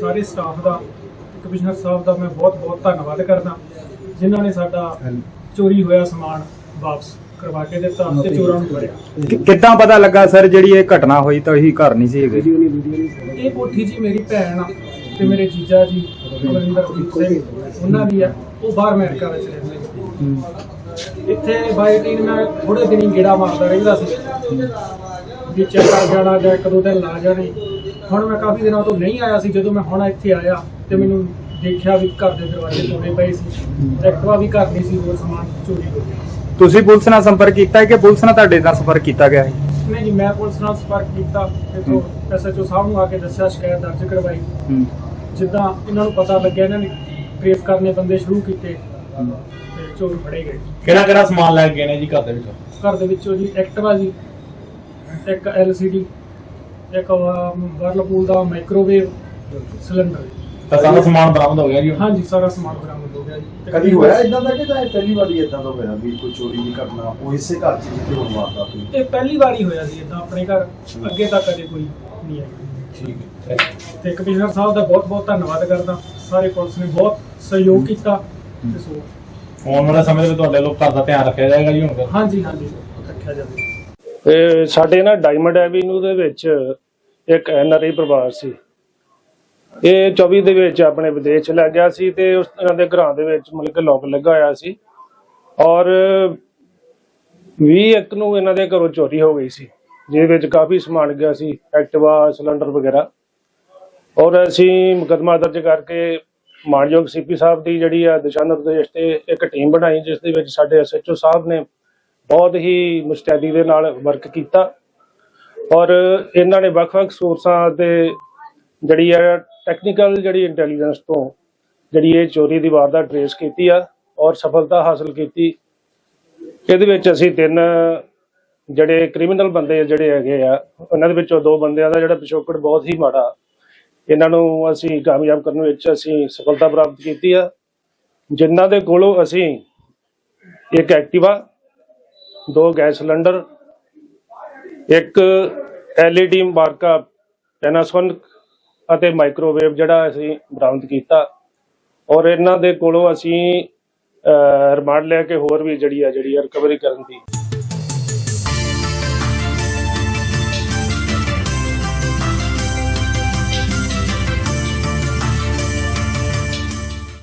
ਸਾਰੇ ਸਟਾਫ ਦਾ ਕਮਿਸ਼ਨਰ ਸਾਹਿਬ ਦਾ ਮੈਂ ਬਹੁਤ ਬਹੁਤ ਧੰਨਵਾਦ ਕਰਦਾ ਜਿਨ੍ਹਾਂ ਨੇ ਸਾਡਾ ਚੋਰੀ ਹੋਇਆ ਸਮਾਨ ਵਾਪਸ ਕਰਵਾ ਕੇ ਦਿੱਤਾ ਤੇ ਚੋਰਾਂ ਨੂੰ ਫੜਿਆ। ਕਿੱਦਾਂ ਪਤਾ ਲੱਗਾ ਸਰ ਜਿਹੜੀ ਇਹ ਘਟਨਾ ਹੋਈ ਤਾਂ ਇਹੀ ਘਰ ਨਹੀਂ ਸੀ ਹੈਗੇ? ਇਹ ਕੋਠੀ ਜੀ ਮੇਰੀ ਭੈਣ ਆ ਤੇ ਮੇਰੇ ਜੀਜਾ ਜੀ ਅਮਰਿੰਦਰਜੀਤ ਸਿੰਘ ਉਹਨਾਂ ਦੀ ਆ। ਉਹ ਬਾਹਰ ਅਮਰੀਕਾ ਵਿੱਚ ਰਹਿੰਦੇ ਨੇ। ਇੱਥੇ ਬਾਈ ਟੀਨ ਮੈਂ ਥੋੜੇ ਦਿਨੀ ਗੇੜਾ ਮਾਰਦਾ ਰਹਿੰਦਾ ਸੀ। ਵੀ ਚੈੱਕ ਕਰ ਜਾਣਾ ਜਾਂ ਇੱਕ ਦੋ ਦਿਨ ਲਾ ਜਾਣੇ। ਹੁਣ ਮੈਂ ਕਾਫੀ ਦਿਨਾਂ ਤੋਂ ਨਹੀਂ ਆਇਆ ਸੀ ਜਦੋਂ ਮੈਂ ਹੁਣ ਇੱਥੇ ਆਇਆ ਤੇ ਮੈਨੂੰ ਦੇਖਿਆ ਵੀ ਘਰ ਦੇ ਦਰਵਾਜ਼ੇ ਤੋੜੇ ਪਏ ਸੀ ਐਕਟਵਾ ਵੀ ਘਰ ਨਹੀਂ ਸੀ ਹੋਰ ਸਮਾਨ ਚੋਰੀ ਹੋ ਗਿਆ ਤੁਸੀਂ ਪੁਲਿਸ ਨਾਲ ਸੰਪਰਕ ਕੀਤਾ ਹੈ ਕਿ ਪੁਲਿਸ ਨਾਲ ਤੁਹਾਡੇ ਨਾਲ ਸੰਪਰਕ ਕੀਤਾ ਗਿਆ ਹੈ? ਨਹੀਂ ਜੀ ਮੈਂ ਪੁਲਿਸ ਨਾਲ ਸੰਪਰਕ ਕੀਤਾ ਤੇ ਤੋਂ ਐਸਐਚਓ ਸਾਹਿਬ ਨੂੰ ਆ ਕੇ ਦੱਸਿਆ ਸ਼ਿਕਾਇਤ ਦਰਜ ਕਰਵਾਈ। ਜਿੱਦਾਂ ਇਹਨਾਂ ਨੂੰ ਪਤਾ ਲੱਗਿਆ ਇਹਨਾਂ ਨੇ ਟ੍ਰੇਸ ਕਰਨੇ ਬੰਦੇ ਸ਼ੁਰੂ ਕੀਤੇ ਤੇ ਚੋਰ ਫੜੇ ਗਏ। ਕਿਹੜਾ ਕਿਹੜਾ ਸਮਾਨ ਲੈ ਕੇ ਗਏ ਨੇ ਜੀ ਘਰ ਦੇ ਵਿੱਚੋਂ? ਘਰ ਦੇ ਵਿੱਚੋਂ ਜੀ ਐਕਟਿਵਾ ਜੀ ਇੱਕ ਐਲਸੀਡੀ ਇੱਕ ਵਰਲਪੂਲ ਦਾ ਮਾਈਕ੍ਰੋਵੇਵ ਸਿਲੰਡਰ ਤਾਂ ਸਾਰਾ ਸਮਾਨ ਬਰਾਮਦ ਹੋ ਗਿਆ ਜੀ ਹਾਂਜੀ ਸਾਰਾ ਸਮਾਨ ਬਰਾਮਦ ਹੋ ਗਿਆ ਜੀ। ਕਦੀ ਹੋਇਆ ਇਦਾਂ ਦਾ ਕਿ ਤਾਂ ਪਹਿਲੀ ਵਾਰੀ ਇਦਾਂ ਦਾ ਹੋਇਆ ਵੀ ਕੋਈ ਚੋਰੀ ਦੀ ਘਟਨਾ ਉਹ ਇਸੇ ਘਰ 'ਚ ਜਿੱਥੇ ਹੁਣ ਵਾਰਦਾਤ ਹੋਈ? ਇਹ ਪਹਿਲੀ ਵਾਰੀ ਹੋਇਆ ਸੀ ਇਦਾਂ ਆਪਣੇ ਘਰ। ਅੱਗੇ ਤਾਂ ਕਦੇ ਕੋਈ ਨਹੀਂ ਆਇਆ। ਠੀਕ ਹੈ। ਤੇ ਕਮਿਸ਼ਨਰ ਸਾਹਿਬ ਦਾ ਬਹੁਤ ਬਹੁਤ ਧੰਨਵਾਦ ਕਰਦਾ। ਸਾਰੇ ਪੁਲਿਸ ਨੇ ਬਹੁਤ ਸਹਿਯੋਗ ਕੀਤਾ ਤੇ ਸੋ ਆਉਣ ਵਾਲੇ ਸਮੇਂ ਦੇ ਵਿੱਚ ਤੁਹਾਡੇ ਲੋਕ ਘਰ ਦਾ ਧਿਆਨ ਰੱਖਿਆ ਜਾਏਗਾ ਜੀ ਹੁਣ ਹਾਂਜੀ ਹਾਂਜੀ। ਰੱਖਿਆ ਜਾਵੇ। ਤੇ ਸਾਡੇ ਨਾ ਡਾਇਮੰਡ ਐਵੀਨਿਊ ਦੇ ਵਿੱਚ ਇੱਕ ਐਨਆਰਆਈ ਪਰਿਵਾਰ ਸੀ। ਇਹ 24 ਦੇ ਵਿੱਚ ਆਪਣੇ ਵਿਦੇਸ਼ ਲੈ ਗਿਆ ਸੀ ਤੇ ਉਸ ਇਹਨਾਂ ਦੇ ਘਰਾਂ ਦੇ ਵਿੱਚ ਮਤਲਬ ਕਿ ਲੋਕ ਲੱਗਾ ਹੋਇਆ ਸੀ। ਔਰ 20 ਇੱਕ ਨੂੰ ਇਹਨਾਂ ਦੇ ਘਰੋਂ ਚੋਰੀ ਹੋ ਗਈ ਸੀ, ਜਿਹਦੇ ਵਿੱਚ ਕਾਫੀ ਸਮਾਨ ਗਿਆ ਸੀ, ਐਕਟਿਵਾ, ਸਿਲੰਡਰ ਵਗੈਰਾ। ਔਰ ਅਸੀਂ ਮੁਕੱਦਮਾ ਦਰਜ ਕਰਕੇ ਮਾਨਯੋਗ ਸੀਪੀ ਸਾਹਿਬ ਦੀ ਜਿਹੜੀ ਆ ਦਿਸ਼ਾ ਨਿਰਦੇਸ਼ ਤੇ ਇੱਕ ਟੀਮ ਬਣਾਈ, ਜਿਸ ਦੇ ਵਿੱਚ ਸਾਡੇ ਐਸਐਚਓ ਸਾਹਿਬ ਨੇ ਬਹੁਤ ਹੀ ਮੁਸਤੈਦੀ ਦੇ ਨਾਲ ਵਰਕ ਕੀਤਾ। ਔਰ ਇਹਨਾਂ ਨੇ ਵੱਖ-ਵੱਖ ਸੋਰਸਾਂ ਤੇ ਜਿਹੜੀ ਹੈ ਟੈਕਨੀਕਲ ਜਿਹੜੀ ਇੰਟੈਲੀਜੈਂਸ ਤੋਂ ਜਿਹੜੀ ਇਹ ਚੋਰੀ ਦੀ ਵਾਰਦਾਤ ਟ੍ਰੇਸ ਕੀਤੀ ਆ ਔਰ ਸਫਲਤਾ ਹਾਸਲ ਕੀਤੀ। ਇਹਦੇ ਵਿੱਚ ਅਸੀਂ ਤਿੰਨ ਜਿਹੜੇ ਕ੍ਰਿਮੀਨਲ ਬੰਦੇ ਜਿਹੜੇ ਹੈਗੇ ਆ, ਉਹਨਾਂ ਦੇ ਵਿੱਚੋਂ ਦੋ ਬੰਦਿਆਂ ਦਾ ਜਿਹੜਾ ਪਿਛੋਕੜ ਬਹੁਤ ਹੀ ਮਾੜਾ। ਇਹਨਾਂ ਨੂੰ ਅਸੀਂ ਕਾਮਯਾਬ ਕਰਨ ਵਿੱਚ ਅਸੀਂ ਸਫਲਤਾ ਪ੍ਰਾਪਤ ਕੀਤੀ ਆ। ਜਿਨ੍ਹਾਂ ਦੇ ਕੋਲੋਂ ਅਸੀਂ ਇੱਕ ਐਕਟਿਵਾ, ਦੋ ਗੈਸ ਸਿਲੰਡਰ ਇੱਕ LED ਮਾਰਕਾ ਪੈਨਾਸੋਨਿਕ ਅਤੇ ਮਾਈਕ੍ਰੋਵੇਵ ਜਿਹੜਾ ਅਸੀਂ ਬਰਾਮਦ ਕੀਤਾ। ਔਰ ਇਹਨਾਂ ਦੇ ਕੋਲੋਂ ਅਸੀਂ ਰਿਮਾਂਡ ਲੈ ਕੇ ਹੋਰ ਵੀ ਜਿਹੜੀ ਆ, ਜਿਹੜੀ ਰਿਕਵਰੀ ਕਰਨ ਦੀ।